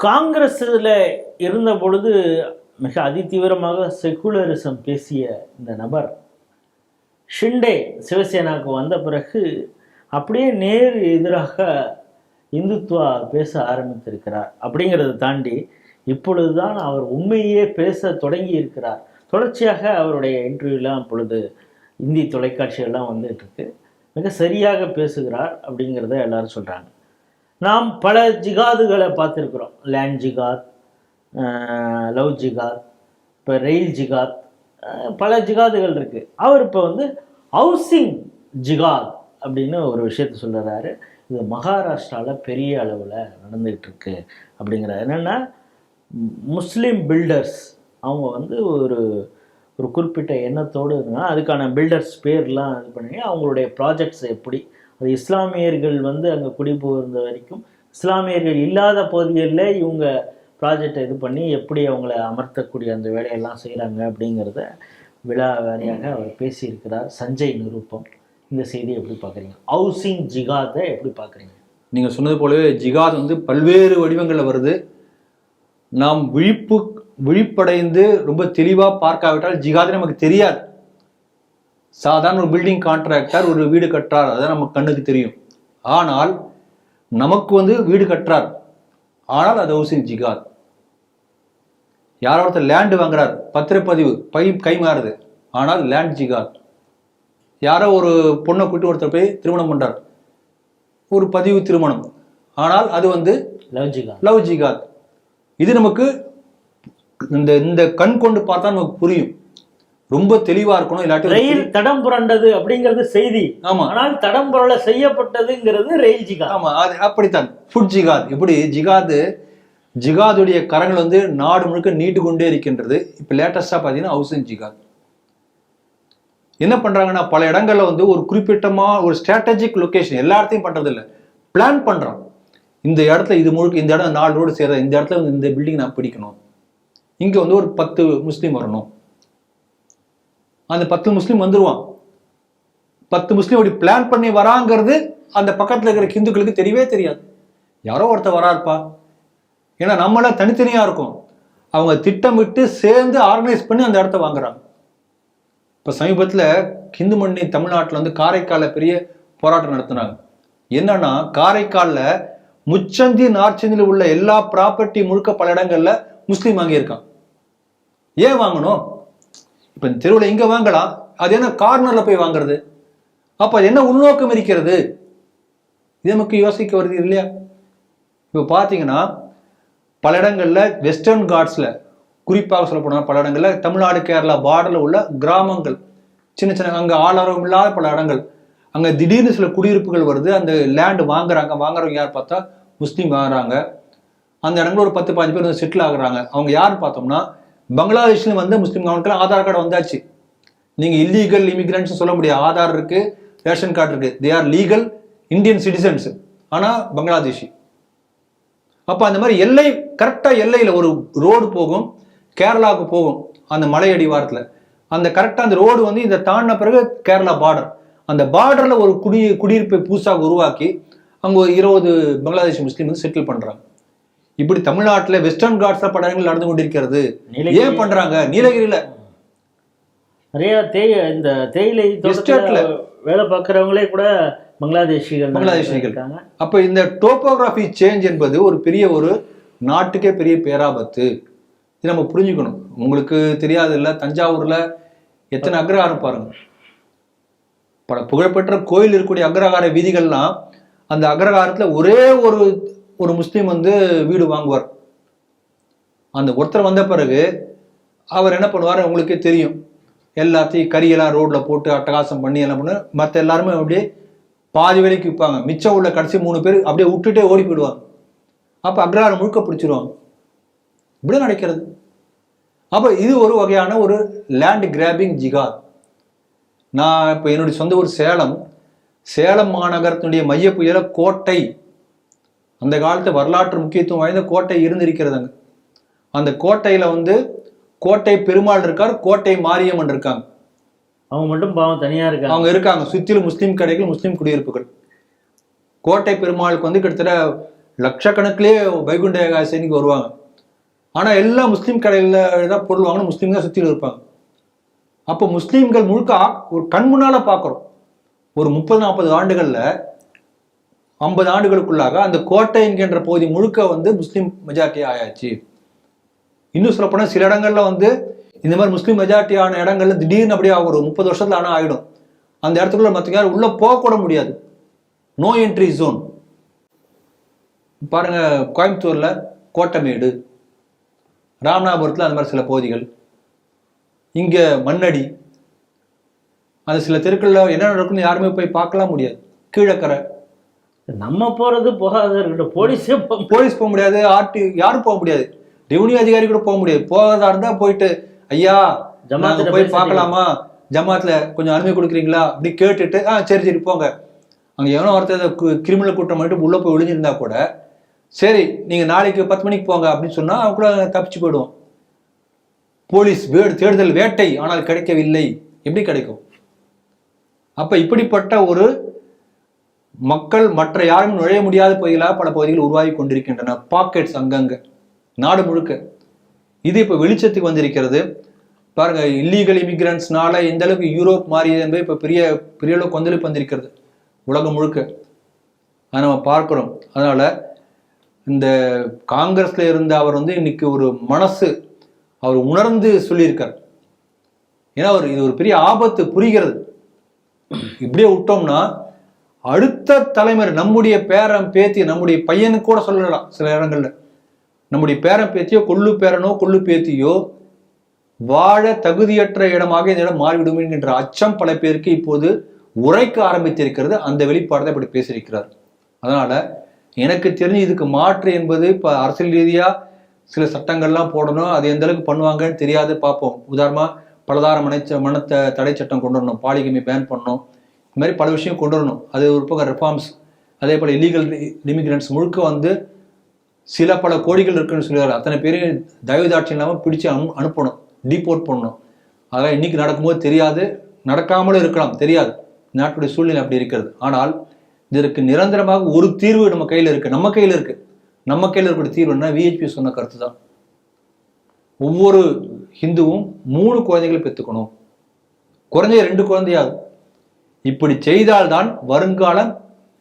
காங்கிரஸில் இருந்த பொழுது மிக அதிதீவிரமாக செக்குலரிசம் பேசிய இந்த நபர் ஷிண்டே சிவசேனாவுக்கு வந்த பிறகு அப்படியே நேர் எதிராக இந்துத்துவா பேச ஆரம்பித்திருக்கிறார். அப்படிங்கிறத தாண்டி இப்பொழுதுதான் அவர் உண்மையே பேச தொடங்கி இருக்கிறார். தொடர்ச்சியாக அவருடைய இன்டர்வியூலாம் இப்பொழுது இந்தி தொலைக்காட்சியெல்லாம் வந்துட்டு இருக்கு. மிக சரியாக பேசுகிறார் அப்படிங்கிறத எல்லாரும் சொல்கிறாங்க நாம் பல ஜிகாதுகளை பார்த்துருக்குறோம். லேண்ட் ஜிகாத் லவ் ஜிகாத் இப்போ ரெயில் ஜிகாத் பல ஜிகாதுகள் இருக்குது அவர் இப்போ வந்து ஹவுசிங் ஜிகாத் அப்படின்னு ஒரு விஷயத்த சொல்லுறாரு இது மகாராஷ்டிராவில் பெரிய அளவில் நடந்துகிட்டு இருக்கு அப்படிங்கிறார். என்னென்னா முஸ்லீம் பில்டர்ஸ் அவங்க வந்து ஒரு ஒரு குறிப்பிட்ட எண்ணத்தோடு இருந்தால் அதுக்கான பில்டர்ஸ் பேர்லாம் இது பண்ணி அவங்களுடைய ப்ராஜெக்ட்ஸ் எப்படி அது இஸ்லாமியர்கள் வந்து அங்கே குடிபுகுந்த வரைக்கும் இஸ்லாமியர்கள் இல்லாத பகுதிகளில் இவங்க ப்ராஜெக்டை இது பண்ணி எப்படி அவங்கள அமர்த்தக்கூடிய அந்த வேலையெல்லாம் செய்கிறாங்க அப்படிங்கிறத விழா வாரியாக அவர் பேசியிருக்கிறார். சஞ்சய் நிருப்பம் இந்த செய்தியை எப்படி பார்க்குறீங்க? ஹவுசிங் ஜிகாதை எப்படி பார்க்குறீங்க? நீங்கள் சொன்னது போலவே ஜிகாத் வந்து பல்வேறு வடிவங்களில் வருது. நாம் விழிப்பு விழிப்படைந்து ரொம்ப தெளிவாக பார்க்காவிட்டால் ஜிகாது நமக்கு தெரியாது. சாதாரண ஒரு பில்டிங் கான்ட்ராக்டர் ஒரு வீடு கட்டுறார். அதான் நமக்கு கண்ணுக்கு தெரியும். ஆனால் நமக்கு வந்து வீடு கட்டுறார். ஆனால் அது ஹவுசிங் ஜிகாத் யாரோ ஒருத்தர் லேண்டு வாங்குறார். பத்திரப்பதிவு பை கை மாறுது. ஆனால் லேண்ட் ஜிகாத் யாரோ ஒரு பொண்ணை கூட்டி ஒருத்தர் போய் திருமணம் பண்றார். ஒரு பதிவு திருமணம். ஆனால் அது வந்து லவ் ஜிகா லவ் ஜிகாத் இது நமக்கு இந்த இந்த கண் கொண்டு பார்த்தா நமக்கு புரியும். ரொம்ப தெளிவா இருக்கணும் இல்லாட்டி ரயில் தடம் புரண்டது அப்படிங்கிறது செய்தி. ஆமா. ஆனால் தடம் புரள செய்யப்பட்டதுங்கிறது ரயில் ஜிகா ஆமா அது அப்படித்தான். Food jihad. எப்படி? ஜிகாது ஜிகாதுடைய கரங்கள் வந்து நாடு முழுக்க நீண்டு கொண்டே இருக்கின்றது. இப்போ லேட்டஸ்டா பார்த்தீங்கன்னா ஹவுசிங் ஜிகாத். என்ன பண்றாங்கன்னா பல இடங்கள்ல வந்து ஒரு குறிப்பிட்டமா ஒரு ஸ்ட்ராட்டஜிக் லொகேஷன் எல்லா இடத்தையும் பண்றது இல்ல பிளான் பண்றான் இந்த இடத்துல இது முழுக்க இந்த இடம் நாலு ரோடு சேர இந்த இடத்துல இந்த பில்டிங் நான் பிடிக்கணும். இங்க வந்து ஒரு பத்து முஸ்லீம் வரணும். அந்த பத்து முஸ்லீம் வந்துருவான். பத்து முஸ்லீம் அப்படி பிளான் பண்ணி வராங்கிறது அந்த பக்கத்தில் இருக்கிற ஹிந்துக்களுக்கு தெரியவே தெரியாது. யாரோ ஒருத்தர் வராருப்பா. ஏன்னா நம்மளாம் தனித்தனியாக இருக்கும். அவங்க திட்டமிட்டு சேர்ந்து ஆர்கனைஸ் பண்ணி அந்த இடத்த வாங்குறாங்க. இப்போ சமீபத்தில் ஹிந்து மண்ணி தமிழ்நாட்டில் வந்து காரைக்காலில் பெரிய போராட்டம் நடத்துனாங்க. என்னன்னா காரைக்காலில் முச்சந்தி நார்ச்சந்தியில் உள்ள எல்லா ப்ராப்பர்ட்டி முழுக்க பல இடங்களில் முஸ்லீம் வாங்கியிருக்கான். ஏன் வாங்கணும்? இப்போ தெருவில் இங்கே வாங்கலாம்? அது என்ன கார்னரில் போய் வாங்குறது? அப்போ அது என்ன உள்நோக்கம் இருக்கிறது? இது நமக்கு யோசிக்க வருது இல்லையா? இப்போ பார்த்தீங்கன்னா பல இடங்களில் வெஸ்டர்ன் காட்ஸில் குறிப்பாக சொல்ல போனால் பல இடங்களில் தமிழ்நாடு கேரளா பார்டரில் உள்ள கிராமங்கள் சின்ன சின்ன அங்கே ஆளாரம் இல்லாத பல இடங்கள். அங்கே திடீர்னு சில குடியிருப்புகள் வருது அந்த லேண்டு வாங்குறாங்க. வாங்குறவங்க யார் பார்த்தா முஸ்லீம் வாங்குறாங்க. அந்த இடங்கள்ல ஒரு பத்து பாஞ்சு பேர் வந்து செட்டில் ஆகுறாங்க. அவங்க யாருன்னு பார்த்தோம்னா பங்களாதேஷ்ல வந்து முஸ்லீம் கவர்மெண்ட்ல ஆதார் கார்டு வந்தாச்சு. நீங்க இல்லீகல் இமிகிரண்ட்ஸ் சொல்ல முடியாது. ஆதார் இருக்கு ரேஷன் கார்டு இருக்கு. They are legal Indian citizens ஆனா பங்களாதேஷி. அப்ப அந்த மாதிரி எல்லை கரெக்டா எல்லையில ஒரு ரோடு போகும். கேரளாவுக்கு போகும் அந்த மலை அடிவாரத்துல அந்த கரெக்டா அந்த ரோடு வந்து இதை தாண்டின பிறகு கேரளா பார்டர் அந்த பார்டரில் ஒரு குடி குடியிருப்பை புதுசாக உருவாக்கி அங்கே ஒரு இருபது பங்களாதேஷ் முஸ்லீம் வந்து செட்டில் பண்ணுறாங்க இப்படி தமிழ்நாட்டுல வெஸ்டர்ன் காட்ஸ்ல படங்கள் நடந்து கொண்டிருக்கிறது. ஏன் பண்றாங்க? நீலகிரியில. நிறைய தேய் இந்த தேயிலை தோட்டத்துல. வேலை பார்க்குறவங்களே கூட பங்களாதேஷிகள் பங்களாதேஷிகள். அப்ப இந்த டோப்போகிராஃபி சேஞ்ச் என்பது ஒரு பெரிய ஒரு நாட்டுக்கே பெரிய பேராபத்து. இது நம்ம புரிஞ்சுக்கணும். உங்களுக்கு தெரியாது இல்ல? தஞ்சாவூர்ல எத்தனை அக்ரஹாரம் பாருங்க. பல புகழ்பெற்ற கோயில் இருக்கக்கூடிய அக்ரஹார வீதிகள்லாம் அந்த அக்ரஹாரத்துல ஒரே ஒரு ஒரு முஸ்லீம் வந்து வீடு வாங்குவார். அந்த ஒருத்தர் வந்த பிறகு அவர் என்ன பண்ணுவார்? உங்களுக்கே தெரியும். எல்லாத்தையும் கறியெல்லாம் ரோட்ல போட்டு அட்டகாசம் பண்ணி என்ன பண்ணு மற்ற எல்லாருமே அப்படியே பாதி வேலைக்கு விற்பாங்க. மிச்சம் உள்ள கடைசி மூணு பேர் அப்படியே விட்டுட்டே ஓடி போயிடுவாங்க. அப்போ அக்ரஹாரம் முழுக்க பிடிச்சிருவாங்க. இப்படி நடக்கிறது. அப்போ இது ஒரு வகையான ஒரு லேண்ட் கிராபிங் ஜிகாத் நான் இப்போ என்னுடைய சொந்த ஊர் சேலம். சேலம் மாநகரத்தினுடைய மைய புயல கோட்டை அந்த காலத்து வரலாற்று முக்கியத்துவம் வாய்ந்த கோட்டை இருந்திருக்கிறது அங்க அந்த கோட்டையில வந்து கோட்டை பெருமாள் இருக்கார் கோட்டை மாரியம்மன் இருக்காங்க. அவங்க மட்டும் பாவம் தனியா இருக்காங்க. அவங்க இருக்காங்க. சுற்றிலும் முஸ்லீம் கடைகள் முஸ்லீம் குடியிருப்புகள். கோட்டை பெருமாளுக்கு வந்து கிட்டத்தட்ட லட்சக்கணக்கிலே வைகுண்ட ஏகாதசிக்கு வருவாங்க. ஆனா எல்லா முஸ்லீம் கடையில் தான் பொருள் வாங்கணும். முஸ்லீம் தான் சுற்றில இருப்பாங்க. அப்போ முஸ்லீம்கள் முழுக்க ஒரு கண் முன்னால பார்க்குறோம் ஒரு முப்பது நாற்பது ஆண்டுகள்ல ஐம்பது ஆண்டுகளுக்குள்ளாக அந்த கோட்டை என்கின்ற பகுதி முழுக்க வந்து முஸ்லீம் மெஜாரிட்டி ஆயாச்சு. இன்னும் சொல்லப்போனால் சில இடங்கள்ல வந்து இந்த மாதிரி முஸ்லீம் மெஜாரிட்டியான இடங்கள்ல திடீர்னு அப்படியே ஒரு முப்பது வருஷத்துல ஆனால் ஆகிடும் அந்த இடத்துக்குள்ள மற்ற யாரும் உள்ள போகக்கூட முடியாது. நோ என்ட்ரி ஜோன் பாருங்க கோயம்புத்தூரில் கோட்டமேடு ராமநாதபுரத்தில் அந்த மாதிரி சில பகுதிகள். இங்கே மண்ணடி. அந்த சில தெருக்களில் என்ன நடக்குன்னு யாருமே போய் பார்க்கலாம் முடியாது. கீழக்கரை. நம்ம போறது போகாத இருக்கட்டும். போலீஸே போலீஸ் போக முடியாது ஆர்டி யாரும் போக முடியாது. ரெவன்யூ அதிகாரி கூட போக முடியாது. போகிறதா இருந்தா போயிட்டு ஐயா ஜமாத்துல போய் பார்க்கலாமா? ஜமாத்ல கொஞ்சம் அனுமதி கொடுக்குறீங்களா? அப்படி கேட்டுட்டு ஆ சரி சரி போங்க. அங்க எவனோ ஒருத்தர் கிரிமினல் கூட்டம் பண்ணிட்டு உள்ள போய் ஒளிஞ்சிருந்தா கூட சரி நீங்க நாளைக்கு பத்து மணிக்கு போங்க. அப்படின்னு சொன்னா அவங்க கூட தப்பிச்சு போயிடுவோம் போலீஸ் வேடு தேடுதல் வேட்டை ஆனால் கிடைக்கவில்லை. எப்படி கிடைக்கும்? அப்ப இப்படிப்பட்ட ஒரு மக்கள் மற்ற யாரும் நுழைய முடியாத பகுதிகளாக பல பகுதிகள் உருவாகி கொண்டிருக்கின்றன. பாக்கெட்ஸ் அங்கங்க. நாடு முழுக்க. இது இப்போ வெளிச்சத்துக்கு வந்திருக்கிறது. பாருங்க இல்லீகல் இமிகிரண்ட்ஸ்னால எந்த அளவுக்கு யூரோப் மாறியது என்பது இப்போ பெரிய பெரிய அளவு கொந்தளிப்பு வந்திருக்கிறது. உலகம் முழுக்க. அதை நம்ம பார்க்கிறோம். அதனால இந்த காங்கிரஸ்ல இருந்த அவர் வந்து இன்னைக்கு ஒரு மனசு அவர் உணர்ந்து சொல்லியிருக்கார். ஏன்னா அவர் இது ஒரு பெரிய ஆபத்து புரிகிறது. இப்படியே விட்டோம்னா அடுத்த தலைமுறை நம்முடைய பேரன் பேத்தி நம்முடைய பையனுக்கு கூட சொல்லலாம் சில இடங்கள்ல நம்முடைய பேரன் பேத்தியோ கொள்ளு பேரனோ கொள்ளு பேத்தியோ வாழ தகுதியற்ற இடமாக இந்த இடம் மாறிவிடும் என்கின்ற அச்சம் பல பேருக்கு இப்போது உரைக்க ஆரம்பித்திருக்கிறது. அந்த வெளிப்பாடு தான் இப்படி பேசியிருக்கிறார். அதனால எனக்கு தெரிஞ்சு இதுக்கு மாற்று என்பது இப்ப அரசியல் ரீதியா சில சட்டங்கள்லாம் போடணும். அது எந்த அளவுக்கு பண்ணுவாங்கன்னு தெரியாது. பார்ப்போம். உதாரணமா பலதார மனைச்ச மனத்தை தடை சட்டம் கொண்டு வரணும். பாலிகமி பேன் பண்ணணும். இந்த மாதிரி பல விஷயம் கொண்டு வரணும். அது ஒரு பக்கம் ரெஃபார்ம்ஸ் அதே போல் இல்லீகல் இமிகிரண்ட்ஸ் முழுக்க வந்து சில பல கோடிகள் இருக்குன்னு சொல்லுவார் அத்தனை பேரையும் தயவுதாட்சி இல்லாமல் பிடிச்சு அனு அனுப்பணும் டீபோர்ட் பண்ணணும். அதெல்லாம் இன்னைக்கு நடக்கும்போது தெரியாது. நடக்காமலும் இருக்கலாம் தெரியாது. நாட்டுடைய சூழ்நிலை அப்படி இருக்கிறது. ஆனால் இதற்கு நிரந்தரமாக ஒரு தீர்வு நம்ம கையில் இருக்குது நம்ம கையில் இருக்குது நம்ம கையில் இருக்கக்கூடிய தீர்வுன்னா விஹெச்பி சொன்ன கருத்து தான் ஒவ்வொரு ஹிந்துவும் மூணு குழந்தைகளை பெற்றுக்கணும். குறைஞ்ச ரெண்டு குழந்தையாகும் இப்படி செய்தால்தான் வருங்காலம்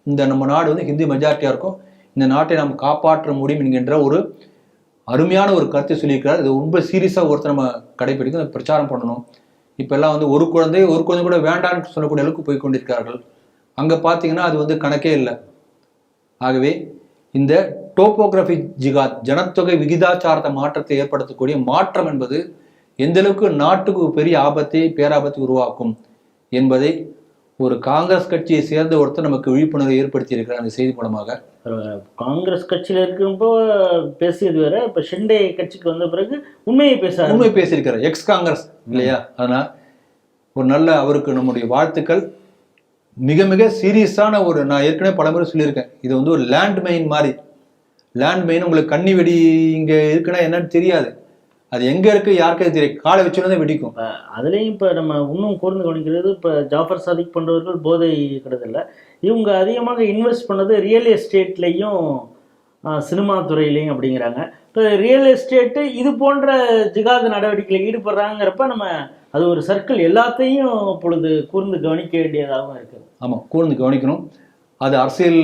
இந்த நம்ம நாடு வந்து ஹிந்து மெஜாரிட்டியாக இருக்கும். இந்த நாட்டை நாம் காப்பாற்ற முடியும் என்கின்ற ஒரு அருமையான ஒரு கருத்தை சொல்லியிருக்கிறார். இது ரொம்ப சீரியஸாக ஒருத்தர் நம்ம கடைபிடிக்கும் அதை பிரச்சாரம் பண்ணணும். இப்போ எல்லாம் வந்து ஒரு குழந்தை ஒரு குழந்தை கூட வேண்டாம்னு சொல்லக்கூடிய அளவுக்கு போய் கொண்டிருக்கிறார்கள். அங்கே பார்த்தீங்கன்னா அது வந்து கணக்கே இல்லை. ஆகவே இந்த டோப்போகிராஃபி ஜிகாத் ஜனத்தொகை விகிதாச்சாரத்தை மாற்றத்தை ஏற்படுத்தக்கூடிய மாற்றம் என்பது எந்த அளவுக்கு நாட்டுக்கு பெரிய ஆபத்தை பேராபத்தை உருவாக்கும் என்பதை ஒரு காங்கிரஸ் கட்சியை சேர்ந்த ஒருத்தர் நமக்கு விழிப்புணர்வை ஏற்படுத்தி இருக்கிறார் அந்த செய்தி மூலமாக. காங்கிரஸ் கட்சியில இருக்கிறப்போ பேசியது வேற இப்ப ஷிண்டே கட்சிக்கு வந்த பிறகு உண்மையை பேச உண்மை பேசியிருக்கிறார். எக்ஸ் காங்கிரஸ் இல்லையா? அதனால் ஒரு நல்ல அவருக்கு நம்முடைய வாழ்த்துக்கள். மிக மிக சீரியஸான ஒரு நான் ஏற்கனவே பல முறை சொல்லியிருக்கேன். இது வந்து ஒரு லேண்ட் மைன் மாதிரி. லேண்ட் மைன் உங்களுக்கு கண்ணி வெடி இங்க இருக்குன்னா என்னன்னு தெரியாது. அது எங்க இருக்கு யாருக்கும் தெரியும். காலை வச்சோன்னே வெடிக்கும். அதுலேயும் இப்போ நம்ம இன்னும் கூர்ந்து கவனிக்கிறது இப்போ ஜாஃபர் சாதிக் போன்றவர்கள் போதை கிடையதில்ல இவங்க அதிகமாக இன்வெஸ்ட் பண்ணது ரியல் எஸ்டேட்லேயும் சினிமா துறையிலையும் அப்படிங்கிறாங்க. இப்போ ரியல் எஸ்டேட்டு இது போன்ற ஜிகாது நடவடிக்கையில் ஈடுபடுறாங்கிறப்ப நம்ம அது ஒரு சர்க்கிள் எல்லாத்தையும் இப்பொழுது கூர்ந்து கவனிக்க வேண்டியதாகவும் இருக்குது. ஆமா கூர்ந்து கவனிக்கணும். அது அரசியல்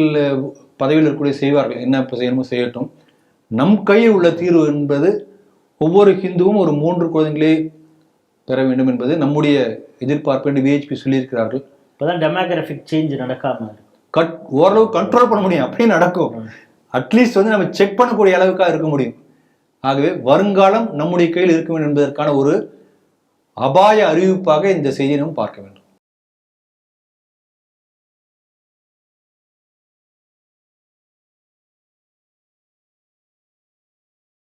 பதவியில் இருக்கக்கூடிய செய்வார்கள். என்ன இப்போ செய்யணுமோ செய்யட்டும். நம் கையில் உள்ள தீர்வு என்பது ஒவ்வொரு ஹிந்துவும் ஒரு மூன்று குழந்தைகளே பெற வேண்டும் என்பது நம்முடைய எதிர்பார்ப்பு என்று விஹெச்பி சொல்லியிருக்கிறார்கள். இப்போ தான் டெமோகிராஃபிக் சேஞ்ச் நடக்காமல் இருக்கு. கட் ஓரளவு கண்ட்ரோல் பண்ண முடியும். அப்படியே நடக்கும். அட்லீஸ்ட் வந்து நம்ம செக் பண்ணக்கூடிய அளவுக்காக இருக்க முடியும். ஆகவே வருங்காலம் நம்முடைய கையில் இருக்கும் என்பதற்கான ஒரு அபாய அறிவிப்பாக இந்த செய்தியை நாம் பார்க்க வேண்டும்.